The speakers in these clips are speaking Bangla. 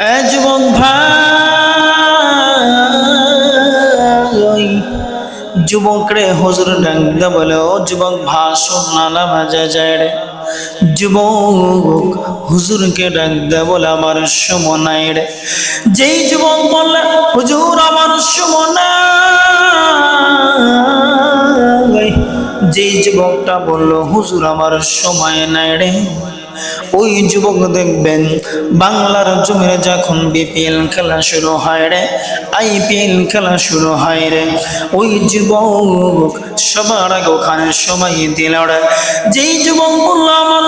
যুবক ভাই, যুবক রে হুজুর ডাকতে বলে, ও যুবক ভাষণ নানা বাজে যায় রে। যুবক হুজুরকে ডাকতে বলে, আমার সময় নাই রে। যেই যুবক বললে, হুজুর, আমার সময় নাই। যেই যুবকটা বলল, হুজুর, আমার সময় নাই রে। ওই যুবক দেখবেন, বাংলার জমির যখন বিপিএল খেলা শুরু হয় রে, আইপিএল খেলা শুরু হয় রে, ওই যুবক সবার আগে ওখানে সময় দিল রে। যেই যুবক বলল, আমার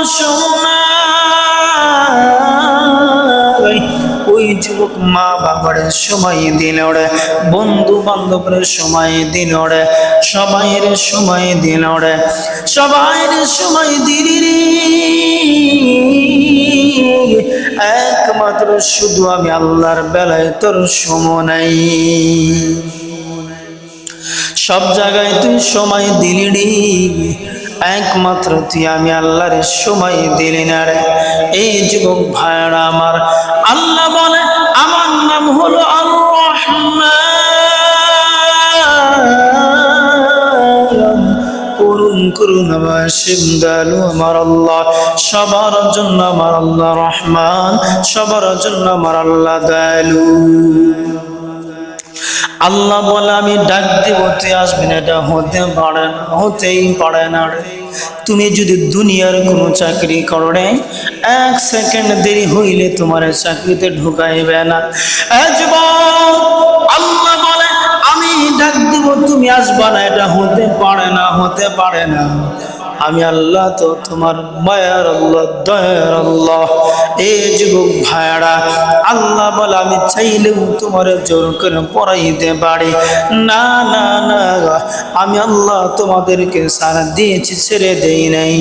ওই যুবক মা বাবার সময় দিল রে, বন্ধু বান্ধবের সময় দিল রে, সবাইয়ের সময় দিল রে। সবাইয়ের সময় দিলি রে একমাত্র শুধু আমি আল্লাহর বেলায় তোর সময় নাই। সব জায়গায় তুই সময় দিলি একমাত্র তুই আমি আল্লাহর সময় দিলি না রে। এই যুবক ভাইরা আমার, আল্লাহ বলে আল্লাহ সবার জন্য আমার আল্লাহ রহমান সবার জন্য আমার আল্লাহ দয়ালু আল্লাহ বলে, আমি ডাক দিব, তুই আসবেন এটা হতে পারে না, হতেই পারে না রে। তুমি যদি দুনিয়ার কোনো চাকরি করো রে, এক সেকেন্ড দেরি হইলে তোমার চাকরিতে ঢুকাইবে না। আল্লাহ বলে, আমি ডাক তুমি আসবা না এটা হতে পারে না, হতে পারে না। আমি আল্লাহ তো তোমার মায়ার আল্লাহ, দয়ার আল্লাহ। এ যুবক ভাইয়ারা, আল্লাহ বলে আমি চাইলেও তোমার জোর করে পড়াইতে পারি। না না না আমি আল্লাহ তোমাদেরকে সারা দিয়েছি, ছেড়ে দেই নাই।